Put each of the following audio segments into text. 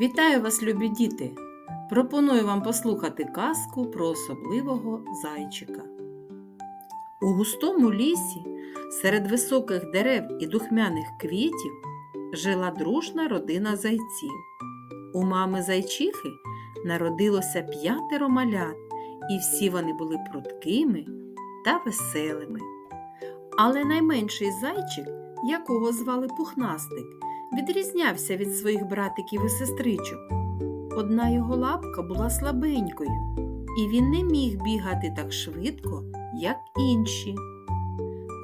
Вітаю вас, любі діти! Пропоную вам послухати казку про особливого зайчика. У густому лісі, серед високих дерев і духмяних квітів, жила дружна родина зайців. У мами зайчихи народилося п'ятеро малят, і всі вони були пруткими та веселими. Але найменший зайчик, якого звали Пухнастик, відрізнявся від своїх братиків і сестричок. Одна його лапка була слабенькою, і він не міг бігати так швидко, як інші.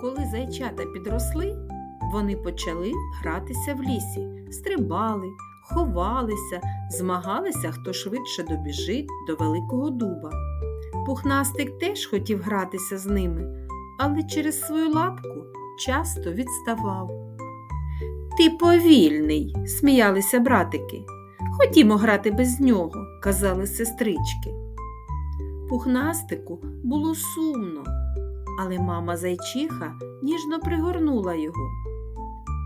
Коли зайчата підросли, вони почали гратися в лісі, стрибали, ховалися, змагалися, хто швидше добіжить до великого дуба. Пухнастик теж хотів гратися з ними, але через свою лапку часто відставав. Ти повільний, сміялися братики. Ходімо грати без нього, казали сестрички. Пухнастику було сумно, але мама зайчиха ніжно пригорнула його.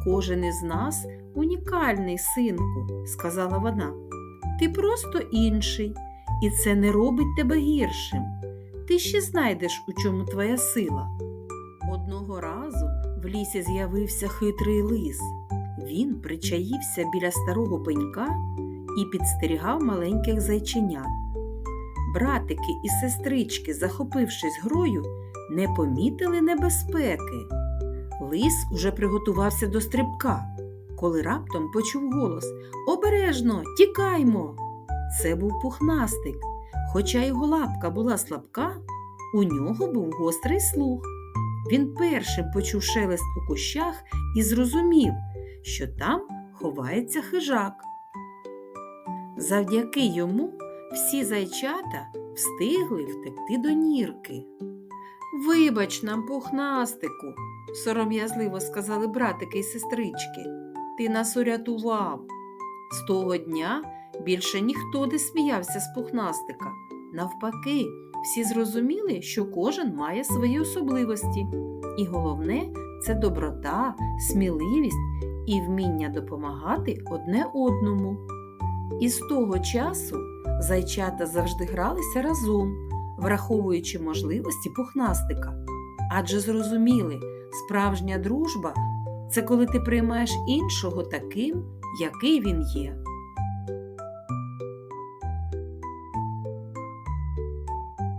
Кожен із нас унікальний, синку, сказала вона. Ти просто інший, і це не робить тебе гіршим. Ти ще знайдеш, у чому твоя сила. Одного разу в лісі з'явився хитрий лис. Він причаївся біля старого пенька і підстерігав маленьких зайченят. Братики і сестрички, захопившись грою, не помітили небезпеки. Лис уже приготувався до стрибка, коли раптом почув голос Обережно, тікаймо! Це був пухнастик. Хоча його лапка була слабка, у нього був гострий слух. Він першим почув шелест у кущах і зрозумів, що там ховається хижак. Завдяки йому всі зайчата встигли втекти до нірки. Вибач нам, пухнастику, сором'язливо сказали братики й сестрички. Ти нас урятував. З того дня більше ніхто не сміявся з пухнастика. Навпаки, всі зрозуміли, що кожен має свої особливості. І головне це доброта, сміливість і вміння допомагати одне одному. І з того часу зайчата завжди гралися разом, враховуючи можливості пухнастика. Адже зрозуміли, справжня дружба це коли ти приймаєш іншого таким, який він є.